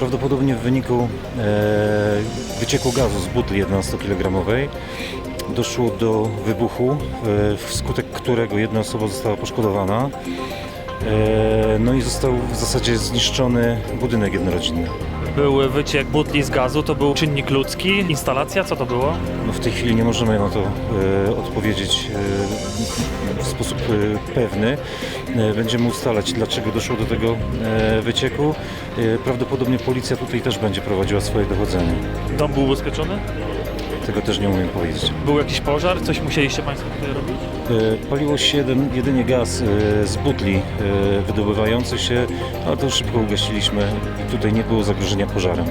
Prawdopodobnie w wyniku e, wycieku gazu z butli 11-kilogramowej doszło do wybuchu, e, wskutek którego jedna osoba została poszkodowana. E, no i został w zasadzie zniszczony budynek jednorodzinny. Był wyciek butli z gazu, to był czynnik ludzki, instalacja, co to było? No w tej chwili nie możemy na to e, odpowiedzieć e, w sposób e, pewny. Będziemy ustalać, dlaczego doszło do tego wycieku. Prawdopodobnie policja tutaj też będzie prowadziła swoje dochodzenie. Dom był ubezpieczony? Tego też nie umiem powiedzieć. Był jakiś pożar? Coś musieliście Państwo tutaj robić? E, Paliło się jeden, jedynie gaz e, z butli e, wydobywający się, ale to szybko ugasiliśmy tutaj nie było zagrożenia pożarem.